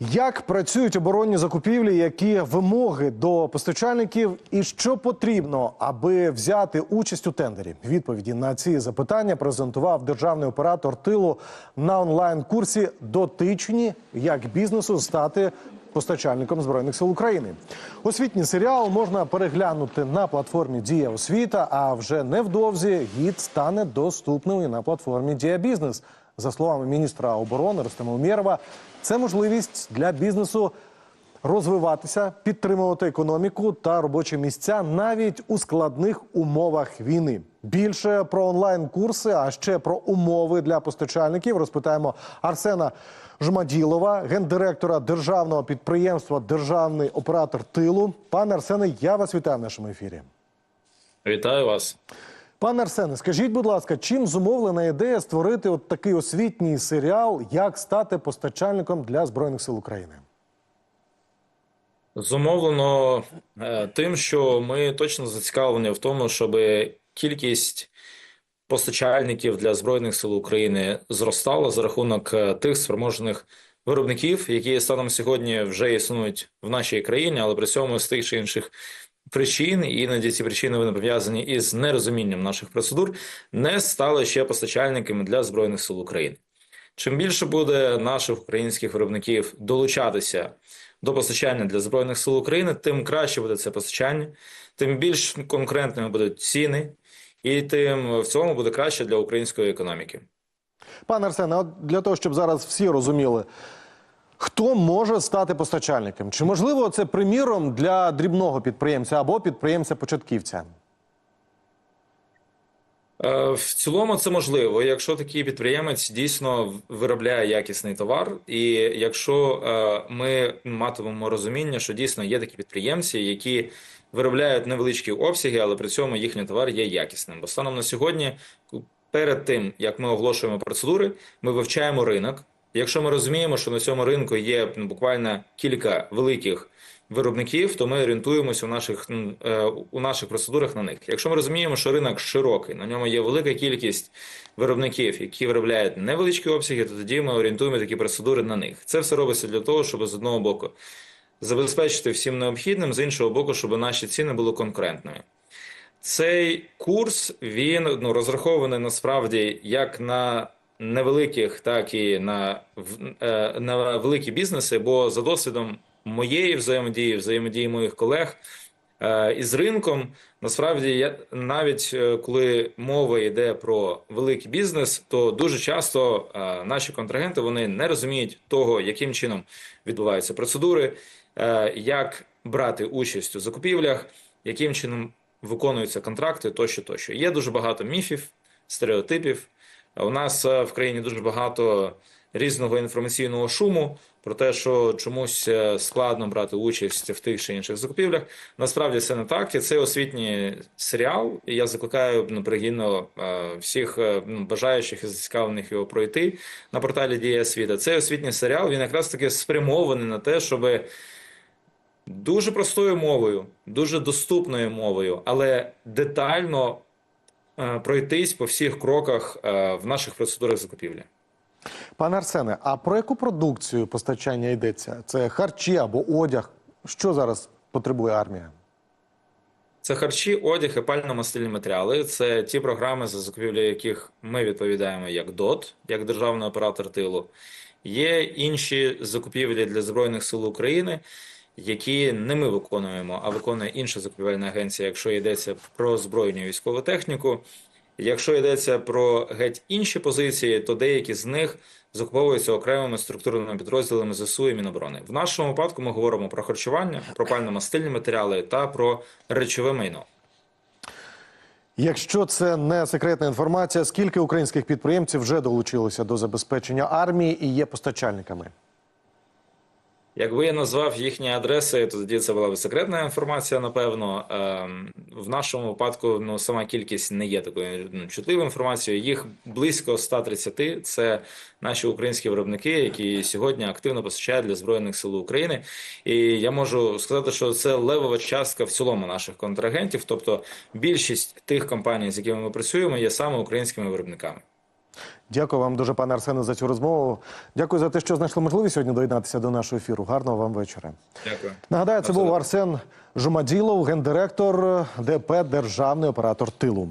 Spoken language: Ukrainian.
Як працюють оборонні закупівлі, які вимоги до постачальників, і що потрібно, аби взяти участь у тендері? Відповіді на ці запитання презентував державний оператор тилу на онлайн-курсі Дотичні як бізнесу стати постачальником збройних сил України. Освітній серіал можна переглянути на платформі Дія освіта. А вже невдовзі гід стане доступним і на платформі Дія Бізнес. За словами міністра оборони Ростема Умєрова, це можливість для бізнесу розвиватися, підтримувати економіку та робочі місця навіть у складних умовах війни. Більше про онлайн-курси, а ще про умови для постачальників розпитаємо Арсена Жмаділова, гендиректора державного підприємства Державний оператор тилу. Пане Арсене, я вас вітаю в нашому ефірі. Вітаю вас. Пане Арсене, скажіть, будь ласка, чим зумовлена ідея створити от такий освітній серіал, як стати постачальником для збройних сил України? Зумовлено е, тим, що ми точно зацікавлені в тому, щоб кількість постачальників для Збройних сил України зростала за рахунок е, тих спроможних виробників, які станом сьогодні вже існують в нашій країні, але при цьому з тих чи інших причин, і іноді ці причини вони пов'язані із нерозумінням наших процедур, не стали ще постачальниками для Збройних сил України. Чим більше буде наших українських виробників долучатися до постачання для Збройних сил України, тим краще буде це постачання, тим більш конкурентними будуть ціни, і тим в цьому буде краще для української економіки. Пане Арсене, от для того, щоб зараз всі розуміли, хто може стати постачальником? Чи можливо це приміром для дрібного підприємця або підприємця-початківця? Е, В цілому це можливо, якщо такий підприємець дійсно виробляє якісний товар, і якщо е, ми матимемо розуміння, що дійсно є такі підприємці, які виробляють невеличкі обсяги, але при цьому їхній товар є якісним. Бо станом на сьогодні, перед тим як ми оголошуємо процедури, ми вивчаємо ринок. Якщо ми розуміємо, що на цьому ринку є ну, буквально кілька великих виробників, то ми орієнтуємося у наших е, у наших процедурах на них. Якщо ми розуміємо, що ринок широкий, на ньому є велика кількість виробників, які виробляють невеличкі обсяги, то тоді ми орієнтуємо такі процедури на них. Це все робиться для того, щоб з одного боку забезпечити всім необхідним, з іншого боку, щоб наші ціни були конкурентними. Цей курс він ну розрахований насправді як на невеликих, так і на, е, на великі бізнеси, бо за досвідом моєї взаємодії, взаємодії моїх колег е, із ринком, насправді я навіть е, коли мова йде про великий бізнес, то дуже часто наші контрагенти вони не розуміють того, яким чином відбуваються процедури, як брати участь у закупівлях, яким чином виконуються контракти, тощо, тощо. Є дуже багато міфів, стереотипів. У нас е, в країні дуже багато різного інформаційного шуму про те, що чомусь е, складно брати участь в тих чи інших закупівлях. Насправді це не так. І це освітній серіал. І я закликаю ну, пригідно е, всіх ну, бажаючих і зацікавлених його пройти на порталі Дія освіта. Цей освітній серіал він якраз таки спрямований на те, щоб дуже простою мовою, дуже доступною мовою, але детально пройтись по всіх кроках е, в наших процедурах закупівлі. Пане Арсене, а про яку продукцію постачання йдеться? Це харчі або одяг? Що зараз потребує армія? Це харчі, одяг і пально-мастильні матеріали. Це ті програми, за закупівлю яких ми відповідаємо як ДОТ, як державний оператор тилу. Є інші закупівлі для Збройних сил України, які не ми виконуємо, а виконує інша закупівельна агенція, якщо йдеться про збройну військову техніку. Якщо йдеться про геть інші позиції, то деякі з них закуповуються окремими структурними підрозділами ЗСУ і Міноборони. В нашому випадку ми говоримо про харчування, про пально-мастильні матеріали та про речове майно. Якщо це не секретна інформація, скільки українських підприємців вже долучилося до забезпечення армії і є постачальниками? Якби я назвав їхні адреси, то тоді це була б секретна інформація. Напевно, Ем, в нашому випадку ну сама кількість не є такою ну, чутливою інформацією. Їх близько 130 – Це наші українські виробники, які сьогодні активно постачають для збройних сил України. І я можу сказати, що це левова частка в цілому наших контрагентів. Тобто, більшість тих компаній, з якими ми працюємо, є саме українськими виробниками. Дякую вам дуже, пане Арсене, за цю розмову. Дякую за те, що знайшли можливість сьогодні доєднатися до нашого ефіру. Гарного вам вечора. Дякую. Нагадаю, це був Арсен Жумаділов, гендиректор ДП Державний оператор тилу.